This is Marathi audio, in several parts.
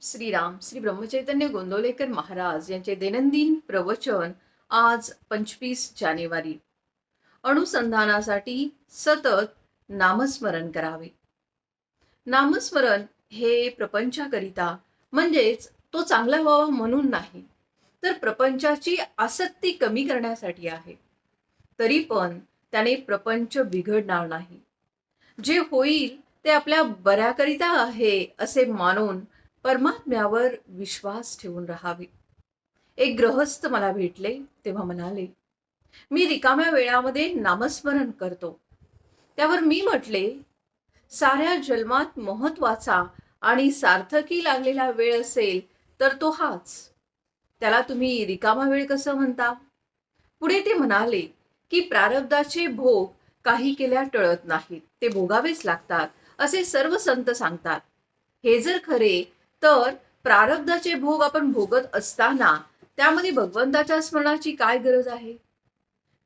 श्रीराम श्री ब्रह्मचैतन्य गोंदवलेकर महाराज यांचे दैनंदिन प्रवचन आज पंचवीस जानेवारी. अनुसंधानासाठी सतत नामस्मरण करावे. नामस्मरण हे प्रपंचाकरिता म्हणजेच तो चांगला व्हावा म्हणून नाही तर प्रपंचाची आसक्ती कमी करण्यासाठी आहे. तरी पण त्याने प्रपंच बिघडणार नाही. जे होईल ते आपल्या बऱ्याकरिता आहे असे मानून परमात्म्यावर विश्वास ठेवून राहावे. एक ग्रहस्थ मला भेटले तेव्हा म्हणाले मी रिकाम्या वेळामध्ये नामस्मरण करतो. त्यावर मी म्हटले साऱ्या जन्मात महत्त्वाचा आणि सार्थकी लागलेला वेळ असेल तर तो हाच. त्याला तुम्ही रिकामा वेळ कसं म्हणता? पुढे ते म्हणाले की प्रारब्धाचे भोग काही केल्या टळत नाहीत. ते भोगावेच लागतात असे सर्व संत सांगतात. हे जर खरे तर प्रारब्धाचे भोग आपण भोगत असताना त्यामध्ये भगवंताच्या स्मरणाची काय गरज आहे?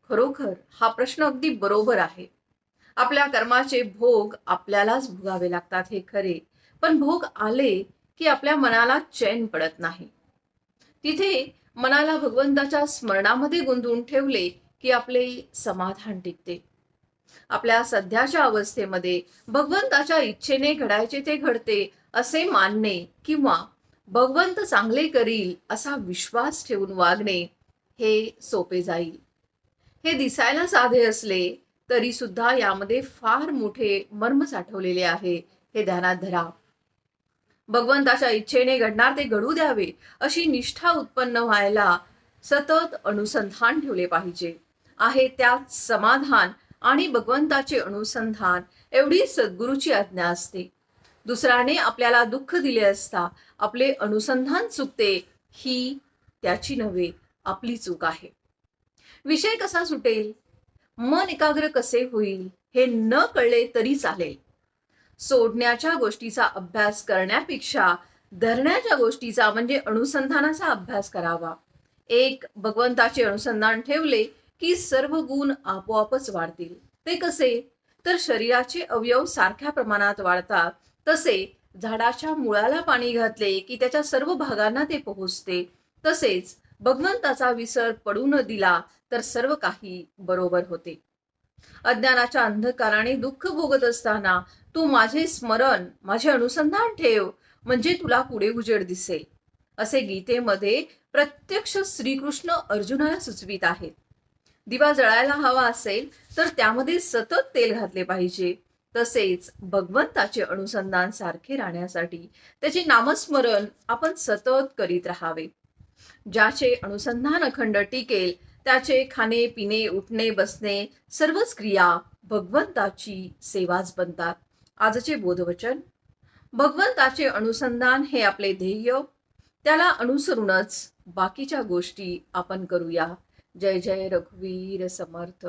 खरोखर हा प्रश्न अगदी बरोबर आहे. आपल्या कर्माचे भोग आपल्यालाच भोगावे लागतात हे खरे. पण भोग आले की आपल्या मनाला चैन पडत नाही. तिथे मनाला भगवंताच्या स्मरणामध्ये गुंतवून ठेवले की आपले समाधान टिकते. आपल्या सध्याच्या अवस्थेमध्ये भगवंताच्या इच्छेने घडायचे ते घडते असे मानणे किंवा भगवंत चांगले करील असा विश्वास ठेवून वागणे हे सोपे जाईल. हे दिसायला साधे असले तरी सुद्धा यामध्ये फार मोठे मर्म साठवलेले आहे हे ध्यानात धरा. भगवंताच्या इच्छेने घडणार ते घडू द्यावे अशी निष्ठा उत्पन्न व्हायला सतत अनुसंधान ठेवले पाहिजे. आहे त्यात समाधान आणि भगवंताचे अनुसंधान एवढी सद्गुरूची आज्ञा असते. दुसऱ्याने आपल्याला दुःख दिले असता आपले अनुसंधान चुकते ही त्याची नव्हे आपली चूक आहे. विषय कसा सुटेल? मन एकाग्र कसे होईल? हे न कळले तरी चालेल. सोडण्याच्या गोष्टीचा अभ्यास करण्यापेक्षा धरण्याच्या गोष्टीचा म्हणजे अनुसंधानाचा अभ्यास करावा. एक भगवंताचे अनुसंधान ठेवले की सर्व गुण आपोआपच वाढतील. ते कसे? तर शरीराचे अवयव सारख्या प्रमाणात वाढतात. तसे झाडाच्या मुळाला पाणी घातले की त्याच्या सर्व भागांना ते पोहोचते. तसेच भगवंताचा विसर पडू न दिला तर सर्व काही बरोबर होते. अज्ञानाच्या अंधकाराने दुःख भोगत असताना तू माझे स्मरण माझे अनुसंधान ठेव म्हणजे तुला पुढे उजेड दिसेल. असे गीतेमध्ये प्रत्यक्ष श्रीकृष्ण अर्जुनाला सुचवित आहेत. दिवा जळायला हवा असेल तर त्यामध्ये सतत तेल घातले पाहिजे. तसेच भगवंताचे अनुसंधान सारखे राहण्यासाठी त्याचे नामस्मरण आपण सतत करीत राहावे. ज्याचे अनुसंधान अखंड टिकेल त्याचे खाणे पिणे उठणे बसणे सर्वच क्रिया भगवंताची सेवाच बनतात. आजचे बोधवचन. भगवंताचे अनुसंधान हे आपले ध्येय. त्याला अनुसरूनच बाकीच्या गोष्टी आपण करूया. जय जय रघुवीर समर्थ.